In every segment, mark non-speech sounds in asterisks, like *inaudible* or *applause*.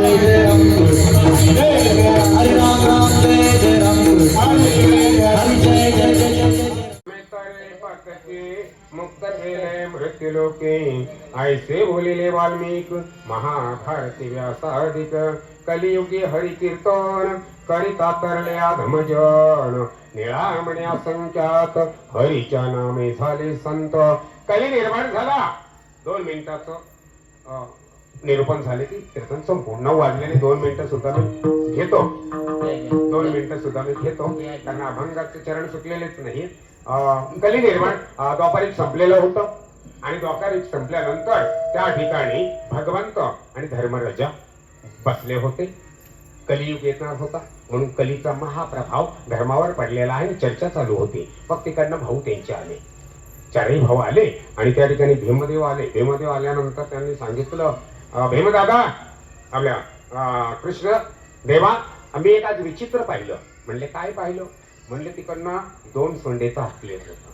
जय ऐसे बोलिले वाल्मिक महाभारती व्यासाधिक कलियुगी हरिकीर्तन करिता तरले आधमजन निळामणे असंख्यात हरीच्या नामे झाले संत कली निर्माण झाला दोन मिनिटाचं निरूपण झाले की कीर्तन संपूर्ण नऊ वाजल्याने दोन मिनिटं सुद्धा मी घेतो. दोन मिनिटं सुद्धा मी घेतो. कारण अभंगाचे चरण सुटलेलेच नाही अं, कली निर्माण अं, द्वापारिक संपलेलं होतं. आणि द्वापारिक संपल्यानंतर त्या ठिकाणी भगवंत आणि धर्मराजा बसले होते. कलियुग येणार होता. म्हणून कलीचा महाप्रभाव धर्मावर पडलेला आहे. आणि चर्चा चालू होती. मग तिकडनं भाऊ त्यांचे आले. चारही भाऊ आले आणि त्या ठिकाणी भीमदेव आले. भीमदेव आल्यानंतर त्यांनी सांगितलं भीमदादा आपल्या कृष्ण देवा आम्ही एक आज विचित्र पाहिलं. म्हणले काय पाहिलं? म्हणले तिकडनं दोन सोंडेचा हाती येत होता.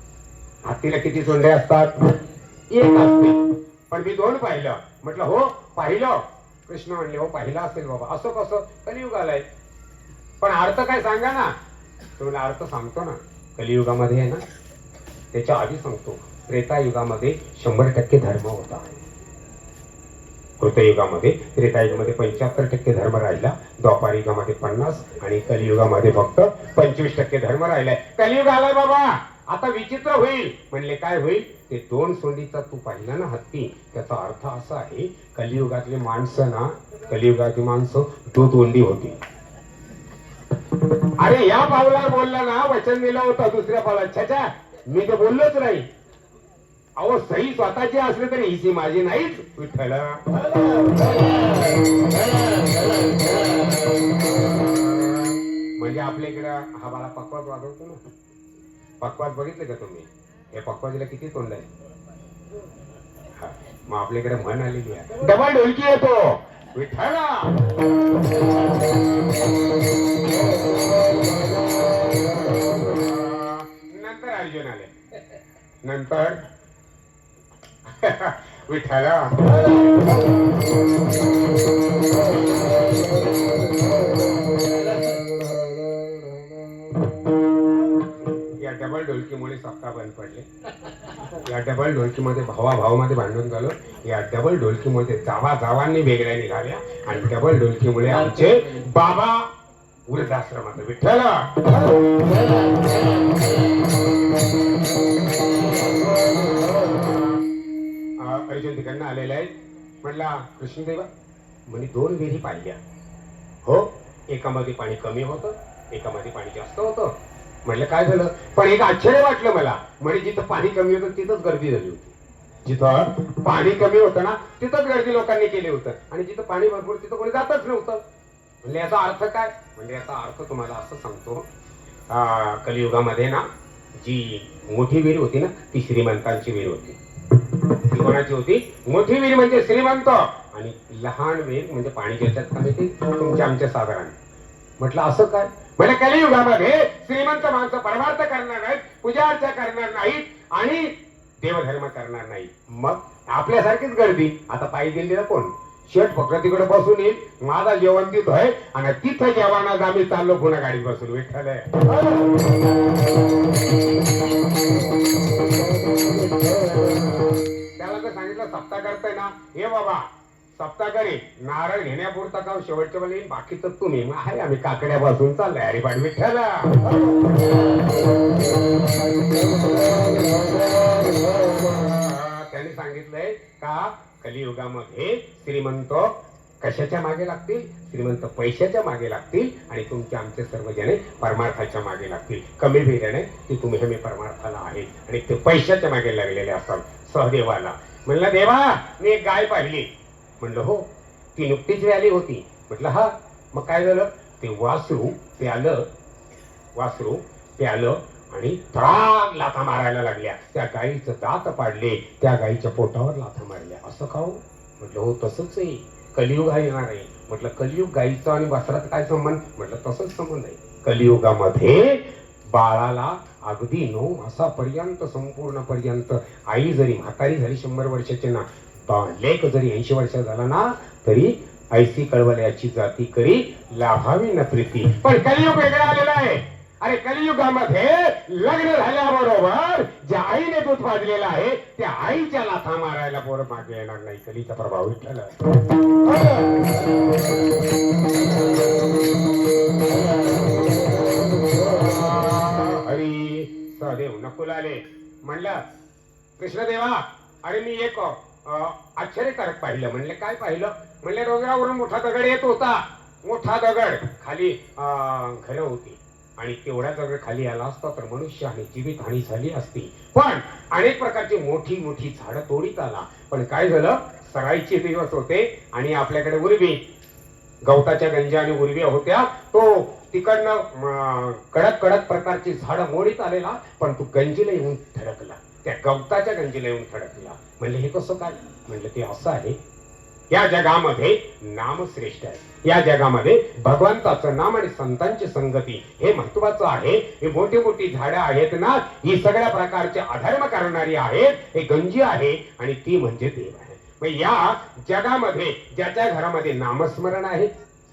हातीला किती सोंडे असतात? एक असते पण मी दोन पाहिलं. म्हटलं हो पाहिलं. कृष्ण म्हणले हो पाहिलं असेल बाबा. असं कसं? कलियुग आलाय पण अर्थ काय सांगा ना? तुम्हाला अर्थ सांगतो ना कलियुगामध्ये आहे ना त्याच्या आधी सांगतो त्रेतायुगामध्ये शंभर टक्के धर्म होता. कृतयुगामध्ये. त्रेतायुगामध्ये पंच्याहत्तर टक्के धर्म राहिला. द्वापार युगामध्ये पन्नास आणि कलियुगामध्ये फक्त पंचवीस टक्के धर्म राहिलाय. कलियुग आलाय बाबा! आता विचित्र होईल. म्हणले काय होईल? ते दोन सोंडीचा तू पाहिला ना हत्ती. त्याचा अर्थ असा आहे कलियुगातली माणसं ना कलियुगातली माणसं दूध ओंडी होती. अरे या पावला बोलला ना वचन दिलं होतं दुसऱ्या पावला छाच्या मी तर बोललोच नाही. अहो सही स्वतःची असली तरी हिची माझी नाहीच. विठ्ठल म्हणजे आपल्या इकडं हा बाळा पक्वात वाजवतो ना. पक्वात बघितलं का तुम्ही? या पक्वाजीला किती तोंड आहे? हा, मग आपल्या इकडे म्हण आहे डबल ढोलकी येतो. विठ्ठला नंतर अर्जुन आले. नंतर? *laughs* विठ्ठला या डबल ढोलकीमुळे सप्ताह बंद पडले. या डबल ढोलकीमध्ये भावा भावामध्ये भांडण झालं. या डबल ढोलकीमध्ये जावा जावांनी वेगळ्या निघाल्या. आणि डबल ढोलकीमुळे आमचे बाबा वृद्धाश्रमात विठ्ठला. अं, तिकडनं आलेले आहेत. म्हटला कृष्णदेवा म्हणे दोन विहिरी पाहिल्या. हो एकामध्ये पाणी कमी होतं एकामध्ये पाणी जास्त होतं. म्हटलं काय झालं? पण एक आश्चर्य वाटलं मला. म्हणे जिथं पाणी कमी होतं तिथंच गर्दी झाली होती. जिथं पाणी कमी होतं ना तिथंच गर्दी लोकांनी केली होतं. आणि जिथं पाणी भरपूर तिथं कोणी जातच नव्हतं. म्हणजे याचा अर्थ काय? म्हणजे याचा अर्थ तुम्हाला असं सांगतो कलियुगामध्ये ना जी मोठी विहीर होती ना ती श्रीमंतांची विहीर होती. ती कोणाची होती मोठी विहीर म्हणजे श्रीमंत. आणि लहान विहीर म्हणजे पाणी ज्याच्यात का ते? तुमच्या आमच्या साधारण. म्हटलं असं काय? म्हणजे कलियुगामध्ये श्रीमंत माणसं परमार्थ करणार नाहीत पूजा अर्चा करणार नाहीत आणि देवधर्म करणार नाही मग आपल्यासारखीच गर्दी. आता पायी दिल्लीला कोण? शेट फक्त तिकडे बसून येईल. माझा जेवण तिथं आहे आणि तिथं जेवणात आम्ही चाललो पुन्हा गाडी बसून विठ्ठल सांगितलं सप्ताह करताय ना हे बाबा सप्ताह करी. नारळ घेण्यापुरता का शेवटच्या वेळी बाकीचं तुम्ही मग आहे आम्ही काकड्यापासून चाललंय हरिपाठ विठ्ठला अं, सांगितलंय का कलियुगामध्ये श्रीमंत कशाच्या मागे लागतील? श्रीमंत पैशाच्या मागे लागतील आणि तुमचे आमचे सर्वजणे परमार्थाच्या मागे लागतील. कमी भेटाने की तुम्ही हे मी परमार्थाला आहे. आणि ते पैशाच्या मागे लागलेले असतात सहदेवाला. म्हणलं देवा मी एक गाय पाहिली. म्हणलं हो. ती नुकतीच व्याली होती. म्हटलं हा. मग काय झालं? ते वासरू प्यालं. वासरू प्यालं आणि त्राग लाथा मारायला लागल्या. त्या गाईचं दात पाडले त्या गाईच्या पोटावर लाथा मारल्या. असं खाऊ हो? म्हटलं हो तसंच आहे. कलियुग हा येणार आहे. म्हटलं कलियुग गाईचं आणि वासराचा काय संबंध? म्हटलं तसंच संबंध आहे. कलियुगामध्ये बाळाला अगदी नऊ मासापर्यंत संपूर्ण पर्यंत आई जरी म्हातारी झाली शंभर वर्षाची ना लेख जरी ऐंशी वर्ष झाला ना तरी ऐसी कळवल्याची जाती करी लाभावी न प्रीती. पण कलियुग वेगळा आलेला आहे. अरे कलियुगामध्ये लग्न झाल्याबरोबर ज्या आईने दूध पाजलेलं आहे त्या आईच्या लाथा मारायला पोरं मागे येणार नाही. कलीचा प्रभाव विठ्ठल. हरी सहदेव नकुल आले म्हणलं कृष्णदेवा अरे मी एक आश्चर्यकारक पाहिलं. म्हणले काय पाहिलं? म्हणले डोंगरावरून मोठा दगड येत होता. मोठा दगड. खाली घर होती. आणि तेवढा दगड खाली आला असता तर मनुष्य आणि जीवित हानी झाली असती. पण अनेक प्रकारची मोठी मोठी झाडं तोडीत आला. पण काय झालं? सराईचे दिवस होते आणि आपल्याकडे उर्वी गवताच्या गंजा आणि उर्व्या होत्या. तो तिकडनं कडक कडक प्रकारची झाडं मोडीत आलेला पण तो गंजीला येऊन थडकला त्या गवताच्या गंजीला येऊन थडकला म्हणलं हे कसं काय? म्हणलं ते असं आहे. या जगामध्ये नाम श्रेष्ठ आहे. या जगामध्ये भगवंताचं नाम आणि संतांची संगती हे महत्वाचं आहे. हे मोठी मोठी झाडं आहेत ना ही सगळ्या प्रकारचे अधर्म करणारी आहेत. हे गंजी आहे आणि ती म्हणजे देव आहे. मग या जगामध्ये ज्याच्या घरामध्ये नामस्मरण आहे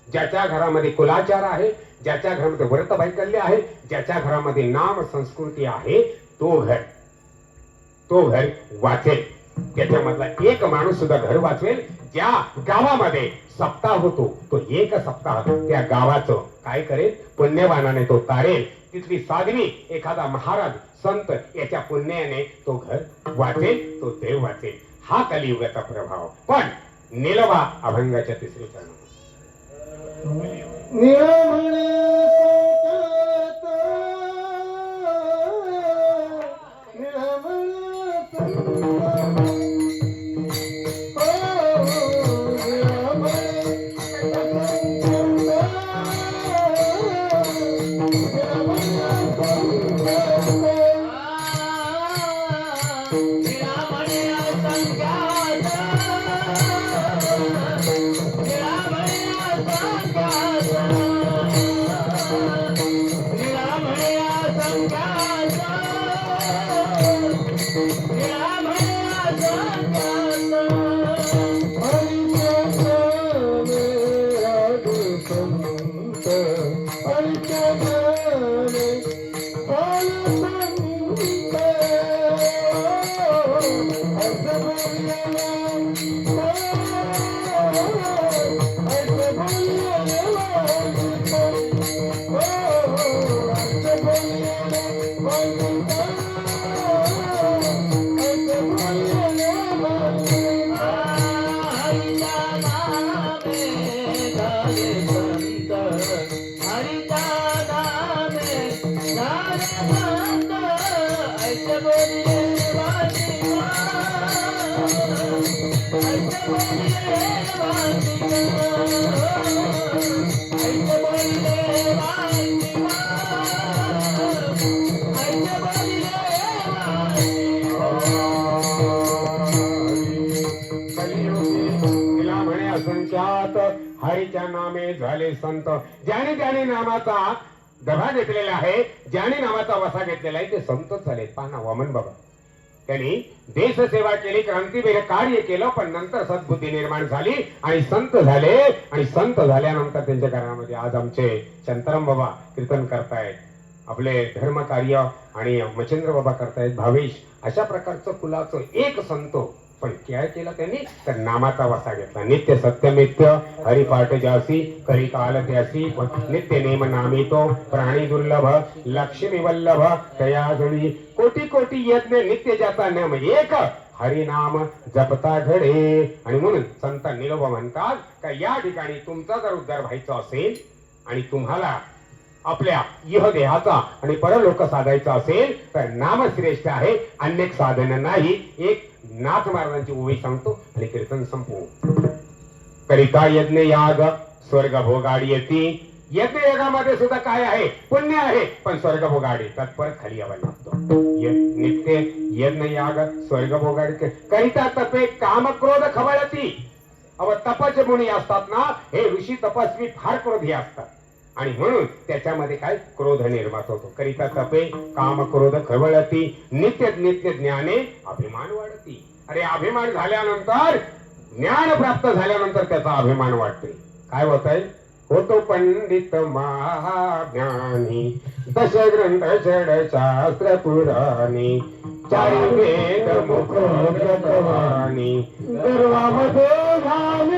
ज्याच्या घरामध्ये कुलाचार आहे ज्याच्या घरामध्ये व्रत वैकल्य आहे ज्याच्या घरामध्ये नाम संस्कृती आहे तो घर. तो घर वाचेल. त्याच्यामधला एक माणूस सुद्धा घर वाचवेल ज्या गावामध्ये सप्ताह होतो तो एक सप्ताह त्या गावाचं काय करेल? पुण्यवानाने तो तारेल. तिथली साधवी एखादा महाराज संत याच्या पुण्याने तो घर वाचेल तो देव वाचेल. हा कलियुगाचा प्रभाव. पण निलवा अभंगाच्या तिसरी चरण हो. निळमणे Oh, हरीच्या नामे झाले संत ज्याने ज्याने नामाचा दभा घेतलेला आहे ज्याने नामाचा वसा घेतलेला आहे ते संतच झाले पहा वामन बाबा त्यांनी देशसेवा केली क्रांतीवीर कार्य केलं पण नंतर सद्बुद्धी निर्माण झाली आणि संत झाले. आणि संत झाल्यानंतर त्यांच्या घरामध्ये आज आमचे चंतरम बाबा कीर्तन करतायत. आपले धर्म कार्य आणि मच्छिंद्र बाबा करतायत भावेश. अशा प्रकारचं कुलाचं एक संत पण काय केलं त्यांनी तर नामाचा वसा घेतला. नित्य सत्यमित्य हरिपाठ जासी करी काल त्यासी नित्य नेम नामी तो प्राणी दुर्लभ लक्ष्मी वल्लभ तया जुळी कोटी कोटी यज्ञ नित्य जाता नेम एक हरिनाम जपता घडे. आणि म्हणून संत निलोबा म्हणतात का या ठिकाणी तुमचा जर उद्धार व्हायचा असेल आणि तुम्हाला आपल्या इह देहाचा आणि परलोक साधायचा असेल तर नाम श्रेष्ठ आहे अनेक साधन नाही. एक नाथ महाराजांची ओळी सांगतो आणि कीर्तन संपवू. करिता यज्ञ याग? स्वर्ग भोगाडी येते यज्ञ यागामध्ये सुद्धा काय आहे? पुण्य आहे. पण स्वर्ग भोगाडी तत्पर खाली यावं लागतो. नित्य यज्ञ याग स्वर्ग भोगाडी करिता तपे काम क्रोध खवळती. अव तपच मुनी असतात ना हे ऋषी तपस्वी फार क्रोधी असतात. आणि म्हणून त्याच्यामध्ये काय क्रोध निर्माण होतो. करिता तपे काम क्रोध खवळती नित्य नित्य ज्ञाने अभिमान वाढती. अरे अभिमान झाल्यानंतर ज्ञान प्राप्त झाल्यानंतर त्याचा अभिमान वाटते काय होत आहे होतो पंडित महाज्ञानी दश ग्रंथ षड शास्त्र पुराणी चारी वेद मुख सर्वामध्ये झाली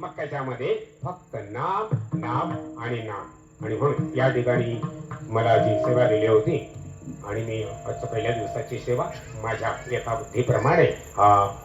मग त्याच्यामध्ये फक्त नाम नाम आणि नाम. आणि म्हणून या ठिकाणी मला जी सेवा दिली होती आणि मी आजच्या पहिल्या दिवसाची सेवा माझ्या यथाबुद्धीप्रमाणे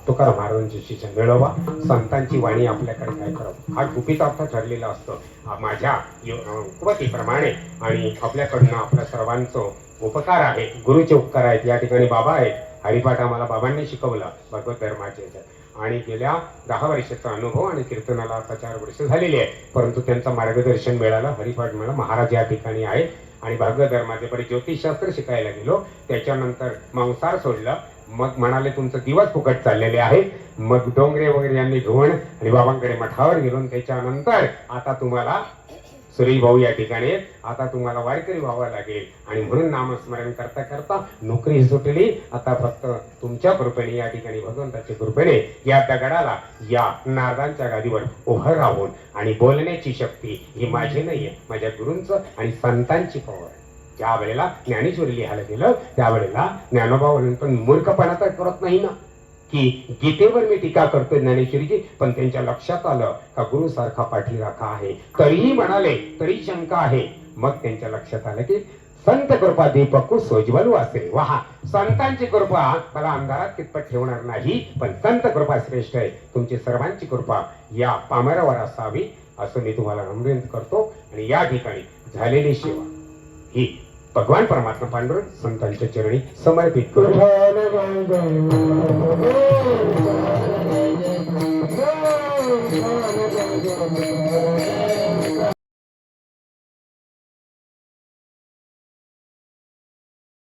तुकाराम महाराजांची मिळवा. संतांची वाणी आपल्याकडे काय करावं? हा गुपित अर्थ ठरलेला असतो. माझ्या यो- कुवतीप्रमाणे आणि आपल्याकडनं आपल्या सर्वांचं उपकार आहे गुरुचे उपकार आहेत या ठिकाणी बाबा आहेत. हरिपाठ आम्हाला बाबांनी शिकवलं भगवत धर्माचे. आणि गेल्या दहा वर्षाचा अनुभव आणि कीर्तनाला आता चार वर्ष झालेली आहे परंतु त्यांचं मार्गदर्शन मिळालं हरिपाठ मिळालं महाराज या ठिकाणी आहेत. आणि भागवत धर्माचे परी ज्योतिषशास्त्र शिकायला गेलो. त्याच्यानंतर मांसार सोडलं. मग म्हणाले तुमचं दिवस फुकट चाललेले आहे. मग डोंगरे वगैरे यांनी धुवण आणि बाबांकडे मठावर गेलो त्याच्यानंतर आता तुम्हाला सुरेश भाऊ या ठिकाणी आता तुम्हाला वारकरी व्हावा लागेल. आणि म्हणून नामस्मरण करता करता नोकरी सुटली. आता फक्त तुमच्या कृपेने या ठिकाणी भगवंताच्या कृपेने या दगडाला या नारदांच्या गादीवर उभं राहून आणि बोलण्याची शक्ती ही माझी नाहीये माझ्या गुरूंचं आणि संतांची पॉवर ज्या वेळेला ज्ञानेश्वरी लिहायला गेलं त्यावेळेला ज्ञानोबा पण मूर्खपणा तर करत नाही ना. की गीतेवर मी टीका करतोय ज्ञानेश्वरीची पण त्यांच्या लक्षात आलं का गुरु सारखा पाठीराखा आहे. तरीही म्हणाले तरी शंका आहे. मग त्यांच्या लक्षात आलं की संत कृपा दीपकू सोज्वल वासे वहा संतांची कृपा मला अंधारात कितपत ठेवणार नाही पण संत कृपा श्रेष्ठ आहे. तुमची सर्वांची कृपा या पामरावर असावी असं मी तुम्हाला नम्रित करतो. आणि या ठिकाणी झालेली सेवा ही भगवान परमात्मा पांडुरंग संतांच्या चरणी समर्पित करू